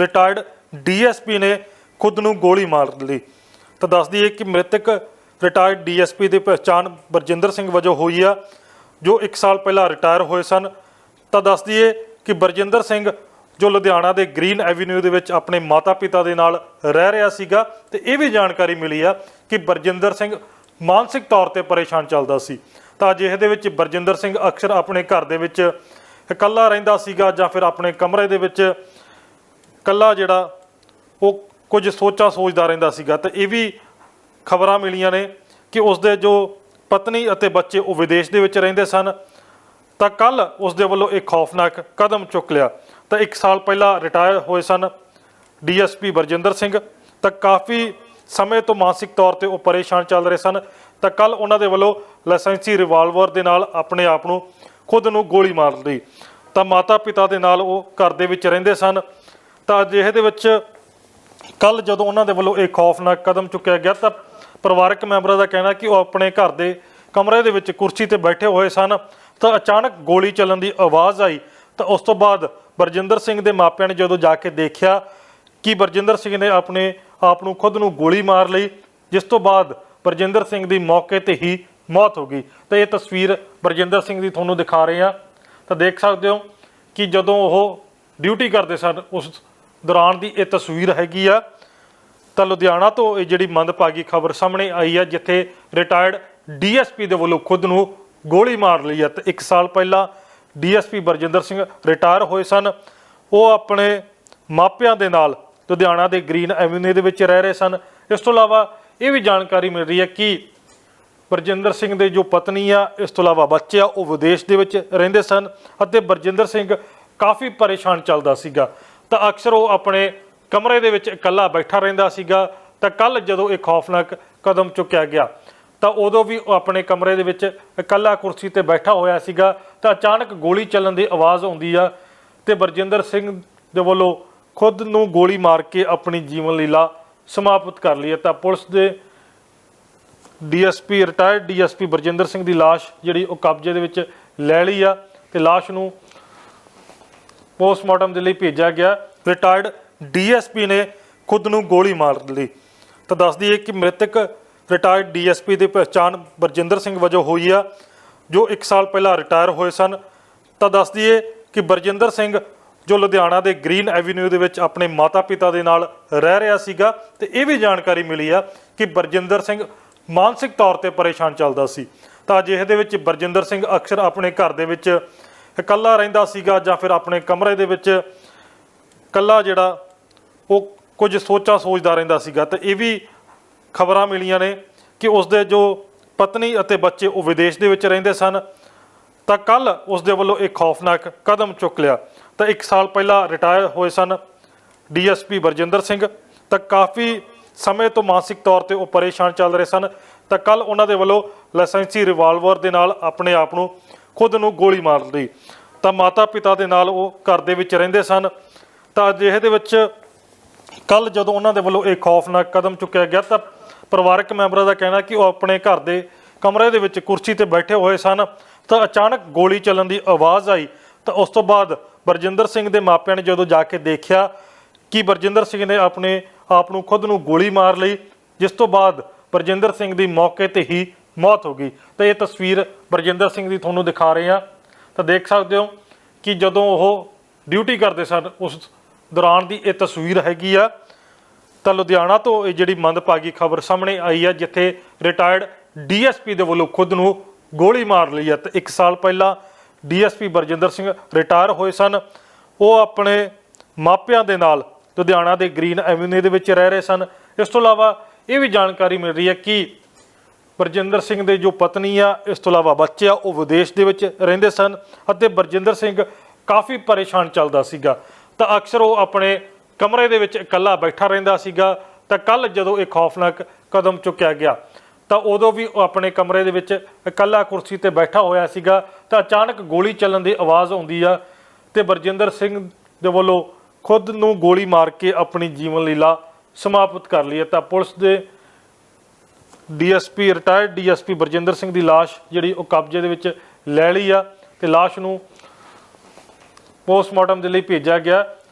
Retired DSP ਨੇ ਖੁਦ ਨੂੰ ਗੋਲੀ ਮਾਰ ਲਈ। ਤਾਂ ਦੱਸ ਦਈਏ ਕਿ ਮ੍ਰਿਤਕ ਰਿਟਾਇਰਡ ਡੀਐਸਪੀ ਦੀ ਪਛਾਣ ਬਰਜਿੰਦਰ ਸਿੰਘ ਵਜੋਂ ਹੋਈ ਆ, ਜੋ 1 ਸਾਲ ਪਹਿਲਾਂ ਰਿਟਾਇਰ ਹੋਏ ਸਨ। ਤਾਂ ਦੱਸ ਦਈਏ ਕਿ ਬਰਜਿੰਦਰ ਸਿੰਘ, ਜੋ ਲੁਧਿਆਣਾ ਦੇ ਗ੍ਰੀਨ ਐਵੀਨਿਊ ਦੇ ਵਿੱਚ ਆਪਣੇ ਮਾਤਾ-ਪਿਤਾ ਦੇ ਨਾਲ ਰਹਿ ਰਿਹਾ ਸੀਗਾ, ਤੇ ਇਹ ਵੀ ਜਾਣਕਾਰੀ ਮਿਲੀ ਆ ਕਿ ਬਰਜਿੰਦਰ ਸਿੰਘ ਮਾਨਸਿਕ ਤੌਰ ਤੇ ਪਰੇਸ਼ਾਨ ਚੱਲਦਾ ਸੀ। ਤਾਂ ਅਜਿਹੇ ਦੇ ਵਿੱਚ ਬਰਜਿੰਦਰ ਸਿੰਘ ਅਕਸਰ ਆਪਣੇ ਘਰ ਦੇ ਵਿੱਚ ਇਕੱਲਾ ਰਹਿੰਦਾ ਸੀਗਾ ਜਾਂ ਫਿਰ ਆਪਣੇ ਕਮਰੇ ਦੇ ਵਿੱਚ ਇਕੱਲਾ ਜਿਹੜਾ ਉਹ ਕੁਝ ਸੋਚਾਂ ਸੋਚਦਾ ਰਹਿੰਦਾ ਸੀਗਾ ਤੇ ਇਹ ਵੀ ਖਬਰਾਂ ਮਿਲੀਆਂ ਨੇ ਕਿ ਉਸ ਦੇ ਜੋ ਪਤਨੀ ਅਤੇ ਬੱਚੇ ਉਹ ਵਿਦੇਸ਼ ਦੇ ਵਿੱਚ ਰਹਿੰਦੇ ਸਨ, ਤਾਂ ਕੱਲ ਉਸ ਦੇ ਵੱਲੋਂ ਇੱਕ ਖੌਫਨਾਕ ਕਦਮ ਚੁੱਕ ਲਿਆ। ਤਾਂ 1 ਸਾਲ ਪਹਿਲਾਂ ਰਿਟਾਇਰ ਹੋਏ ਸਨ ਡੀਐਸਪੀ ਬਰਜਿੰਦਰ ਸਿੰਘ। ਤਾਂ ਕਾਫੀ ਸਮੇਂ ਤੋਂ ਮਾਨਸਿਕ ਤੌਰ ਤੇ ਉਹ ਪਰੇਸ਼ਾਨ ਚੱਲ ਰਹੇ ਸਨ। ਤਾਂ ਕੱਲ ਉਹਨਾਂ ਦੇ ਵੱਲੋਂ ਲਾਇਸੈਂਸੀ ਰਿਵਾਲਵਰ ਦੇ ਨਾਲ ਆਪਣੇ ਆਪ ਨੂੰ ਖੁਦ ਨੂੰ ਗੋਲੀ ਮਾਰ ਲਈ। ਤਾਂ ਮਾਤਾ ਪਿਤਾ ਦੇ ਨਾਲ ਉਹ ਘਰ ਦੇ ਵਿੱਚ ਰਹਿੰਦੇ ਸਨ। ਤਾਂ ਅਜਿਹੇ ਦੇ ਵਿੱਚ ਕੱਲ ਜਦੋਂ ਉਹਨਾਂ ਦੇ ਵੱਲੋਂ ਇਹ ਖੌਫਨਾਕ ਕਦਮ ਚੁੱਕਿਆ ਗਿਆ ਤਾਂ ਪਰਿਵਾਰਕ ਮੈਂਬਰਾਂ ਦਾ ਕਹਿਣਾ ਕਿ ਉਹ ਆਪਣੇ ਘਰ ਦੇ ਕਮਰੇ ਦੇ ਵਿੱਚ ਕੁਰਸੀ ਤੇ ਬੈਠੇ ਹੋਏ ਸਨ। ਤਾਂ ਅਚਾਨਕ ਗੋਲੀ ਚੱਲਣ ਦੀ ਆਵਾਜ਼ ਆਈ ਤਾਂ ਉਸ ਤੋਂ ਬਾਅਦ ਬਰਜਿੰਦਰ ਸਿੰਘ ਦੇ ਮਾਪਿਆਂ ਨੇ ਜਦੋਂ ਜਾ ਕੇ ਦੇਖਿਆ ਕਿ ਬਰਜਿੰਦਰ ਸਿੰਘ ਨੇ ਆਪਣੇ ਆਪ ਨੂੰ ਖੁਦ ਨੂੰ ਗੋਲੀ ਮਾਰ ਲਈ, ਜਿਸ ਤੋਂ ਬਾਅਦ ਬਰਜਿੰਦਰ ਸਿੰਘ ਦੀ ਮੌਕੇ ਤੇ ਹੀ ਮੌਤ ਹੋ ਗਈ। ਤਾਂ ਇਹ ਤਸਵੀਰ ਬਰਜਿੰਦਰ ਸਿੰਘ ਦੀ ਤੁਹਾਨੂੰ ਦਿਖਾ ਰਹੇ ਹਾਂ। ਤਾਂ ਦੇਖ ਸਕਦੇ ਹੋ ਕਿ ਜਦੋਂ ਉਹ ਡਿਊਟੀ ਕਰਦੇ ਸਨ, ਉਸ ਦੌਰਾਨ ਦੀ ਇਹ ਤਸਵੀਰ ਹੈਗੀ ਆ। ਤਾਂ ਲੁਧਿਆਣਾ ਤੋਂ ਇਹ ਜਿਹੜੀ ਮੰਦਭਾਗੀ ਖਬਰ ਸਾਹਮਣੇ ਆਈ ਆ, ਜਿੱਥੇ ਰਿਟਾਇਰਡ ਡੀਐਸਪੀ ਦੇ ਵੱਲੋਂ ਖੁਦ ਨੂੰ ਗੋਲੀ ਮਾਰ ਲਈ ਹੈ ਤੇ 1 ਸਾਲ ਪਹਿਲਾਂ ਡੀਐਸਪੀ ਬਰਜਿੰਦਰ ਸਿੰਘ ਰਿਟਾਇਰ ਹੋਏ ਸਨ। ਉਹ ਆਪਣੇ ਮਾਪਿਆਂ ਦੇ ਨਾਲ ਲੁਧਿਆਣਾ ਦੇ ਗ੍ਰੀਨ ਐਵੀਨਿਊ ਦੇ ਵਿੱਚ ਰਹਿ ਰਹੇ ਸਨ। ਇਸ ਤੋਂ ਇਲਾਵਾ ਇਹ ਵੀ ਜਾਣਕਾਰੀ ਮਿਲ ਰਹੀ ਹੈ ਕਿ ਬਰਜਿੰਦਰ ਸਿੰਘ ਦੇ ਜੋ ਪਤਨੀ ਆ, ਇਸ ਤੋਂ ਇਲਾਵਾ ਬੱਚੇ ਆ, ਉਹ ਵਿਦੇਸ਼ ਦੇ ਵਿੱਚ ਰਹਿੰਦੇ ਸਨ ਅਤੇ ਬਰਜਿੰਦਰ ਸਿੰਘ ਕਾਫੀ ਪਰੇਸ਼ਾਨ ਚੱਲਦਾ ਸੀਗਾ। ਤਾਂ ਅਕਸਰ ਉਹ ਆਪਣੇ ਕਮਰੇ ਦੇ ਵਿੱਚ ਇਕੱਲਾ ਬੈਠਾ ਰਹਿੰਦਾ ਸੀਗਾ। ਤਾਂ ਕੱਲ ਜਦੋਂ ਇਹ ਖੌਫਨਾਕ ਕਦਮ ਚੁੱਕਿਆ ਗਿਆ, ਤਾਂ ਉਦੋਂ ਵੀ ਉਹ ਆਪਣੇ ਕਮਰੇ ਦੇ ਵਿੱਚ ਇਕੱਲਾ ਕੁਰਸੀ ਤੇ ਬੈਠਾ ਹੋਇਆ ਸੀਗਾ। ਤਾਂ ਅਚਾਨਕ ਗੋਲੀ ਚੱਲਣ ਦੀ ਆਵਾਜ਼ ਆਉਂਦੀ ਆ ਤੇ ਬਰਜਿੰਦਰ ਸਿੰਘ ਦੇ ਵੱਲੋਂ ਖੁਦ ਨੂੰ ਗੋਲੀ ਮਾਰ ਕੇ ਆਪਣੀ ਜੀਵਨ ਲੀਲਾ ਸਮਾਪਤ ਕਰ ਲਈ ਹੈ। ਤਾਂ ਪੁਲਿਸ ਦੇ DSP, retired DSP Barjinder Singh ਦੀ ਲਾਸ਼ ਜਿਹੜੀ ਉਹ ਕਬਜ਼ੇ ਦੇ ਵਿੱਚ ਲੈ ਲਈ ਆ ਤੇ ਲਾਸ਼ ਨੂੰ ਪੋਸਟਮਾਰਟਮ ਦੇ ਲਈ ਭੇਜਿਆ ਗਿਆ। ਰਿਟਾਇਰਡ ਡੀਐਸਪੀ ਨੇ ਖੁਦ ਨੂੰ ਗੋਲੀ ਮਾਰ ਲਈ। ਤਾਂ ਦੱਸ ਦਈਏ ਕਿ ਮ੍ਰਿਤਕ ਰਿਟਾਇਰਡ ਡੀਐਸਪੀ ਦੀ ਪਛਾਣ ਬਰਜਿੰਦਰ ਸਿੰਘ ਵਜੋਂ ਹੋਈ ਆ, ਜੋ 1 ਸਾਲ ਪਹਿਲਾਂ ਰਿਟਾਇਰ ਹੋਏ ਸਨ। ਤਾਂ ਦੱਸ ਦਈਏ ਕਿ ਬਰਜਿੰਦਰ ਸਿੰਘ, ਜੋ ਲੁਧਿਆਣਾ ਦੇ ਗ੍ਰੀਨ ਐਵੀਨਿਊ ਦੇ ਵਿੱਚ ਆਪਣੇ ਮਾਤਾ-ਪਿਤਾ ਦੇ ਨਾਲ ਰਹਿ ਰਿਹਾ ਸੀਗਾ, ਤੇ ਇਹ ਵੀ ਜਾਣਕਾਰੀ ਮਿਲੀ ਆ ਕਿ ਬਰਜਿੰਦਰ ਸਿੰਘ ਮਾਨਸਿਕ ਤੌਰ ਤੇ ਪਰੇਸ਼ਾਨ ਚੱਲਦਾ ਸੀ। ਤਾਂ ਅਜਿਹੇ ਦੇ ਵਿੱਚ ਬਰਜਿੰਦਰ ਸਿੰਘ ਅਕਸਰ ਆਪਣੇ ਘਰ ਦੇ ਵਿੱਚ ਇਕੱਲਾ ਰਹਿੰਦਾ ਸੀਗਾ ਜਾਂ ਫਿਰ ਆਪਣੇ ਕਮਰੇ ਦੇ ਵਿੱਚ ਇਕੱਲਾ ਜਿਹੜਾ ਉਹ ਕੁਝ ਸੋਚਾਂ ਸੋਚਦਾ ਰਹਿੰਦਾ ਸੀਗਾ। ਤੇ ਇਹ ਵੀ ਖਬਰਾਂ ਮਿਲੀਆਂ ਨੇ ਕਿ ਉਸ ਦੇ ਜੋ ਪਤਨੀ ਅਤੇ ਬੱਚੇ ਉਹ ਵਿਦੇਸ਼ ਦੇ ਵਿੱਚ ਰਹਿੰਦੇ ਸਨ। ਤਾਂ ਕੱਲ ਉਸ ਦੇ ਵੱਲੋਂ ਇੱਕ ਖੌਫਨਾਕ ਕਦਮ ਚੁੱਕ ਲਿਆ। ਤਾਂ 1 ਸਾਲ ਪਹਿਲਾਂ ਰਿਟਾਇਰ ਹੋਏ ਸਨ ਡੀਐਸਪੀ ਬਰਜਿੰਦਰ ਸਿੰਘ। ਤਾਂ ਕਾਫੀ ਸਮੇਂ ਤੋਂ ਮਾਨਸਿਕ ਤੌਰ ਤੇ ਉਹ ਪਰੇਸ਼ਾਨ ਚੱਲ ਰਹੇ ਸਨ। ਤਾਂ ਕੱਲ ਉਹਨਾਂ ਦੇ ਵੱਲੋਂ ਲਾਇਸੈਂਸੀ ਰਿਵਾਲਵਰ ਦੇ ਨਾਲ ਆਪਣੇ ਆਪ ਨੂੰ ਖੁਦ ਨੂੰ ਗੋਲੀ ਮਾਰ ਲਈ। ਤਾਂ ਮਾਤਾ ਪਿਤਾ ਦੇ ਨਾਲ ਉਹ ਘਰ ਦੇ ਵਿੱਚ ਰਹਿੰਦੇ ਸਨ। ਤਾਂ ਅਜਿਹੇ ਦੇ ਵਿੱਚ ਕੱਲ ਜਦੋਂ ਉਹਨਾਂ ਦੇ ਵੱਲੋਂ ਇਹ ਖੌਫਨਾਕ ਕਦਮ ਚੁੱਕਿਆ ਗਿਆ, ਤਾਂ ਪਰਿਵਾਰਕ ਮੈਂਬਰਾਂ ਦਾ ਕਹਿਣਾ ਕਿ ਉਹ ਆਪਣੇ ਘਰ ਦੇ ਕਮਰੇ ਦੇ ਵਿੱਚ ਕੁਰਸੀ ਤੇ ਬੈਠੇ ਹੋਏ ਸਨ। ਤਾਂ ਅਚਾਨਕ ਗੋਲੀ ਚੱਲਣ ਦੀ ਆਵਾਜ਼ ਆਈ। ਤਾਂ ਉਸ ਤੋਂ ਬਾਅਦ ਬਰਜਿੰਦਰ ਸਿੰਘ ਦੇ ਮਾਪਿਆਂ ਨੇ ਜਦੋਂ ਜਾ ਕੇ ਦੇਖਿਆ ਕਿ ਬਰਜਿੰਦਰ ਸਿੰਘ ਨੇ ਆਪਣੇ ਆਪ ਨੂੰ ਖੁਦ ਨੂੰ ਗੋਲੀ ਮਾਰ ਲਈ, ਜਿਸ ਤੋਂ ਬਾਅਦ ਬਰਜਿੰਦਰ ਸਿੰਘ ਦੀ ਮੌਕੇ ਤੇ ਹੀ ਮੌਤ ਹੋ ਗਈ। ਤਾਂ ਇਹ ਤਸਵੀਰ ਬਰਜਿੰਦਰ ਸਿੰਘ ਦੀ ਤੁਹਾਨੂੰ ਦਿਖਾ ਰਹੇ ਹਾਂ। ਤਾਂ ਦੇਖ ਸਕਦੇ ਹੋ ਕਿ ਜਦੋਂ ਉਹ ਡਿਊਟੀ ਕਰਦੇ ਸਨ, ਉਸ ਦੌਰਾਨ ਦੀ ਇਹ ਤਸਵੀਰ ਹੈਗੀ ਆ। ਤਾਂ ਲੁਧਿਆਣਾ ਤੋਂ ਇਹ ਜਿਹੜੀ ਮੰਦਭਾਗੀ ਖਬਰ ਸਾਹਮਣੇ ਆਈ ਹੈ ਜਿੱਥੇ ਰਿਟਾਇਰਡ ਡੀਐਸਪੀ ਦੇ ਵੱਲੋਂ ਖੁਦ ਨੂੰ ਗੋਲੀ ਮਾਰ ਲਈ ਹੈ ਤੇ 1 ਸਾਲ ਪਹਿਲਾਂ ਡੀਐਸਪੀ ਬਰਜਿੰਦਰ ਸਿੰਘ ਰਿਟਾਇਰ ਹੋਏ ਸਨ। ਉਹ ਆਪਣੇ ਮਾਪਿਆਂ ਦੇ ਨਾਲ ਲੁਧਿਆਣਾ ਦੇ ਗ੍ਰੀਨ ਐਵੀਨਿਊ ਦੇ ਵਿੱਚ ਰਹਿ ਰਹੇ ਸਨ। ਇਸ ਤੋਂ ਇਲਾਵਾ ਇਹ ਵੀ ਜਾਣਕਾਰੀ ਮਿਲ ਰਹੀ ਹੈ ਕਿ ਬਰਜਿੰਦਰ ਸਿੰਘ ਦੇ ਜੋ ਪਤਨੀ ਆ, ਇਸ ਤੋਂ ਇਲਾਵਾ ਬੱਚੇ ਆ, ਉਹ ਵਿਦੇਸ਼ ਦੇ ਵਿੱਚ ਰਹਿੰਦੇ ਸਨ ਅਤੇ ਬਰਜਿੰਦਰ ਸਿੰਘ ਕਾਫੀ ਪਰੇਸ਼ਾਨ ਚੱਲਦਾ ਸੀਗਾ। ਤਾਂ ਅਕਸਰ ਉਹ ਆਪਣੇ ਕਮਰੇ ਦੇ ਵਿੱਚ ਇਕੱਲਾ ਬੈਠਾ ਰਹਿੰਦਾ ਸੀਗਾ। ਤਾਂ ਕੱਲ ਜਦੋਂ ਇਹ ਖੌਫਨਾਕ ਕਦਮ ਚੁੱਕਿਆ ਗਿਆ, ਤਾਂ ਉਦੋਂ ਵੀ ਉਹ ਆਪਣੇ ਕਮਰੇ ਦੇ ਵਿੱਚ ਇਕੱਲਾ ਕੁਰਸੀ ਤੇ ਬੈਠਾ ਹੋਇਆ ਸੀਗਾ। ਤਾਂ ਅਚਾਨਕ ਗੋਲੀ ਚੱਲਣ ਦੀ ਆਵਾਜ਼ ਆਉਂਦੀ ਆ ਤੇ ਬਰਜਿੰਦਰ ਸਿੰਘ ਦੇ ਵੱਲੋਂ ਖੁਦ ਨੂੰ ਗੋਲੀ ਮਾਰ ਕੇ ਆਪਣੀ ਜੀਵਨ ਲੀਲਾ ਸਮਾਪਤ ਕਰ ਲਈ ਹੈ। ਤਾਂ ਪੁਲਿਸ ਦੇ DSP retired DSP Barjinder Singh ਦੀ ਲਾਸ਼ ਜਿਹੜੀ ਉਹ ਕਬਜ਼ੇ ਦੇ ਵਿੱਚ ਲੈ ਲਈ ਆ ਤੇ ਲਾਸ਼ ਨੂੰ ਪੋਸਟਮਾਰਟਮ ਦੇ ਲਈ ਭੇਜਿਆ ਗਿਆ।